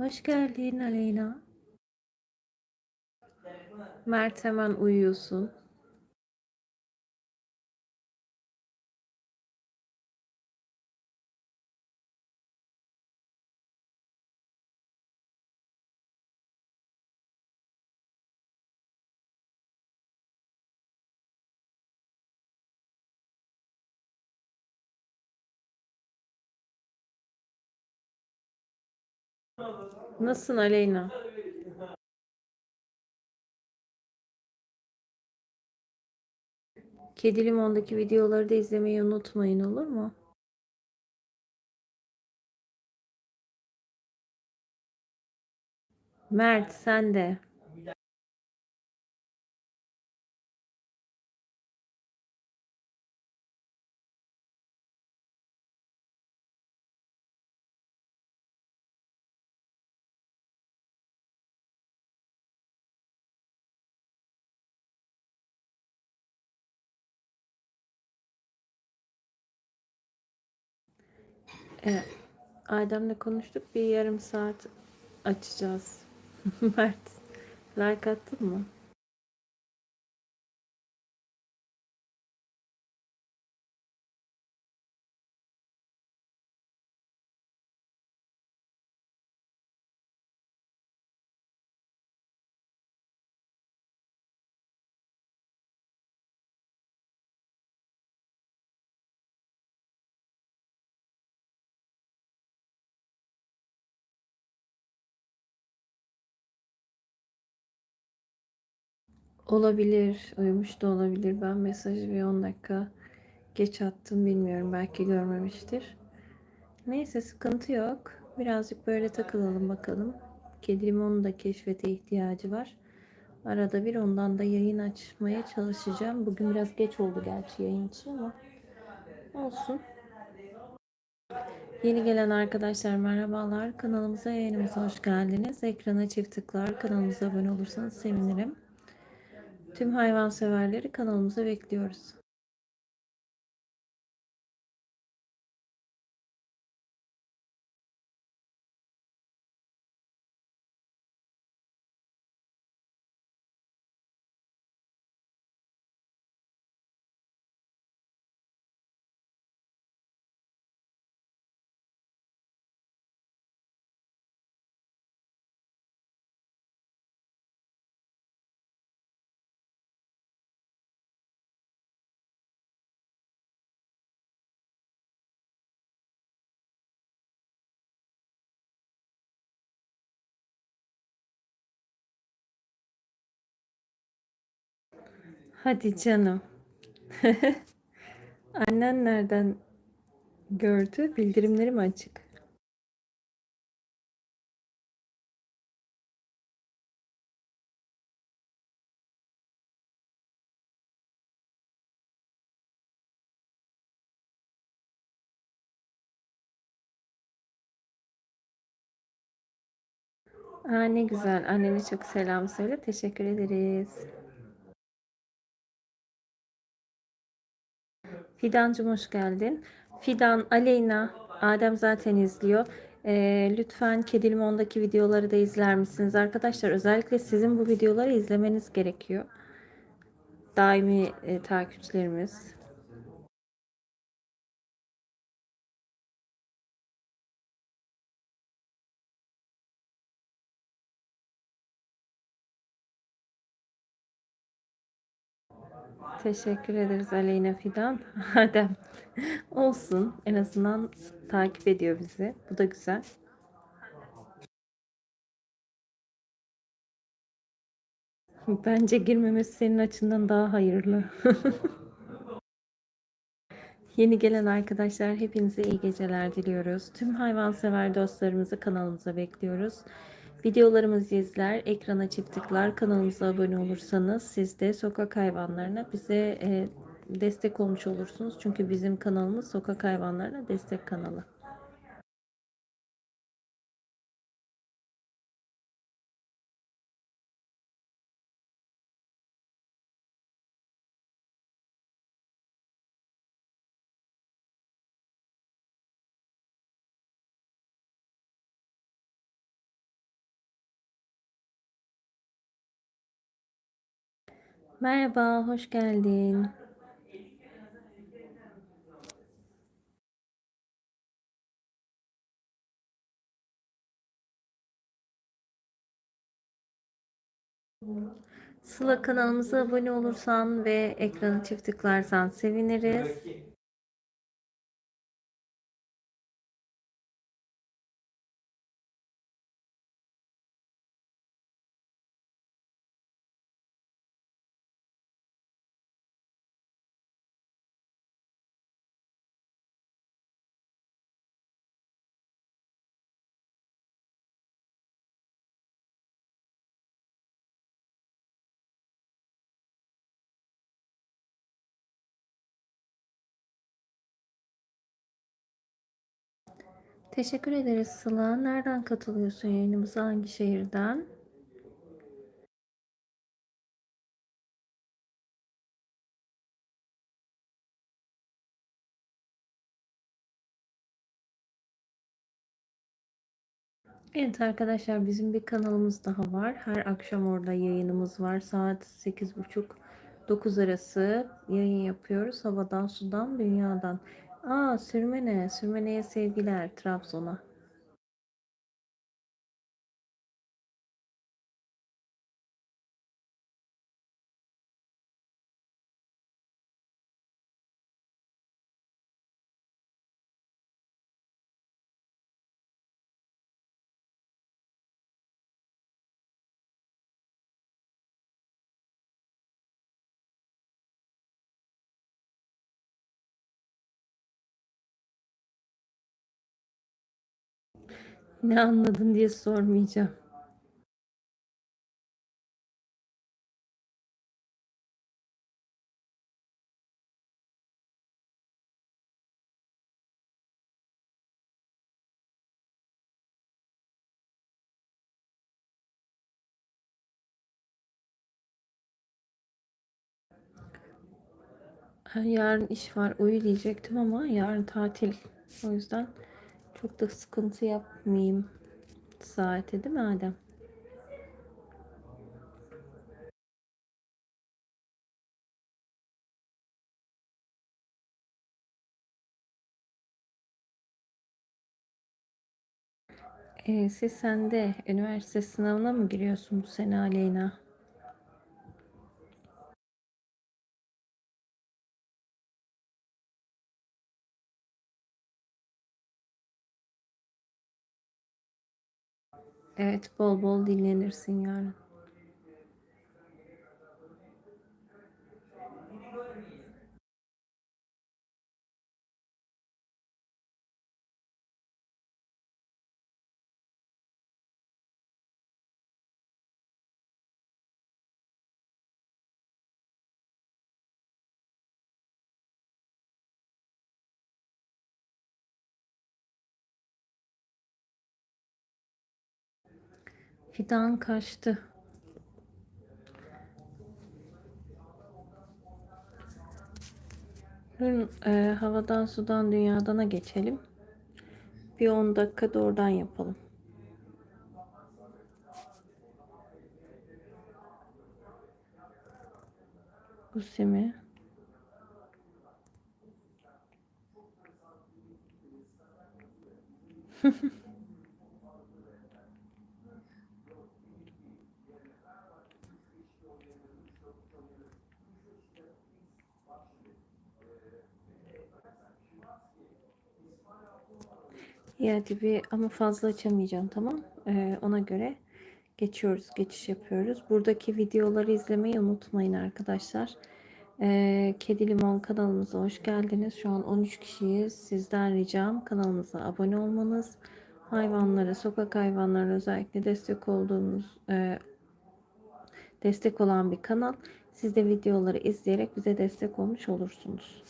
Hoş geldin Aleyna. Mert hemen uyuyorsun. Nasılsın Aleyna? Kedi Limon'daki videoları da izlemeyi unutmayın olur mu? Mert sen de. Evet. Adem'le konuştuk. Bir yarım saat açacağız. Mert, like attın mı? Olabilir. Uyumuş da olabilir. Ben mesajı bir 10 dakika geç attım. Bilmiyorum. Belki görmemiştir. Neyse sıkıntı yok. Birazcık böyle takılalım bakalım. Kedi limonun da keşfete ihtiyacı var. Arada bir ondan da yayın açmaya çalışacağım. Bugün biraz geç oldu gerçi yayın için ama olsun. Yeni gelen arkadaşlar merhabalar. Kanalımıza yayınımıza hoş geldiniz. Ekrana çift tıklar. Kanalımıza abone olursanız sevinirim. Tüm hayvan severleri kanalımıza bekliyoruz. Hadi canım. Annen nereden gördü? Bildirimleri mi açık? Aa, ne güzel. Annene çok selam söyle. Teşekkür ederiz. Fidancım hoş geldin. Fidan, Aleyna, Adem zaten izliyor. Ee, lütfen Kedi Limon'daki videoları da izler misiniz? Arkadaşlar özellikle sizin bu videoları izlemeniz gerekiyor. Daimi e, takipçilerimiz. Teşekkür ederiz Aleyna Fidan. Adem olsun. En azından takip ediyor bizi. Bu da güzel. Bence girmemesi senin açından daha hayırlı. Yeni gelen arkadaşlar hepinize iyi geceler diliyoruz. Tüm hayvansever dostlarımızı kanalımıza bekliyoruz. Videolarımızı izler, ekrana çift tıklar, kanalımıza abone olursanız siz de sokak hayvanlarına bize e, destek olmuş olursunuz. Çünkü bizim kanalımız sokak hayvanlarına destek kanalı. Merhaba, hoş geldin. Sıla kanalımıza abone olursan ve ekranı çift tıklarsan seviniriz. Teşekkür ederiz Sıla. Nereden katılıyorsun yayınımıza? Hangi şehirden? Evet arkadaşlar bizim bir kanalımız daha var. Her akşam orada yayınımız var. Saat 8.30-9 arası yayın yapıyoruz. Havadan, sudan, dünyadan. Aa Sürmene. Sürmene'ye sevgiler Trabzon'a. Ne anladın diye sormayacağım. Yarın iş var uyu diyecektim ama yarın tatil. O yüzden çok da sıkıntı yapmayayım saate değil mi Adem? Ee, siz sen de üniversite sınavına mı giriyorsun bu sene Aleyna? Evet bol bol dinlenirsin yarın. Fidan kaçtı. Bugün e, havadan sudan dünyadana geçelim. Bir 10 dakika da oradan yapalım. Usimi. İyi hadi bir ama fazla açamayacağım tamam. Ee, ona göre geçiyoruz, geçiş yapıyoruz. Buradaki videoları izlemeyi unutmayın arkadaşlar. Ee, Kedi Limon kanalımıza hoş geldiniz. Şu an 13 kişiyiz. Sizden ricam kanalımıza abone olmanız. Hayvanlara, sokak hayvanlarına özellikle destek olduğumuz, e, destek olan bir kanal. Siz de videoları izleyerek bize destek olmuş olursunuz.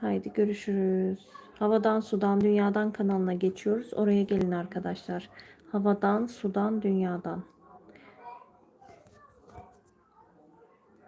Haydi görüşürüz. Havadan Sudan Dünyadan kanalına geçiyoruz. Oraya gelin arkadaşlar. Havadan Sudan Dünyadan.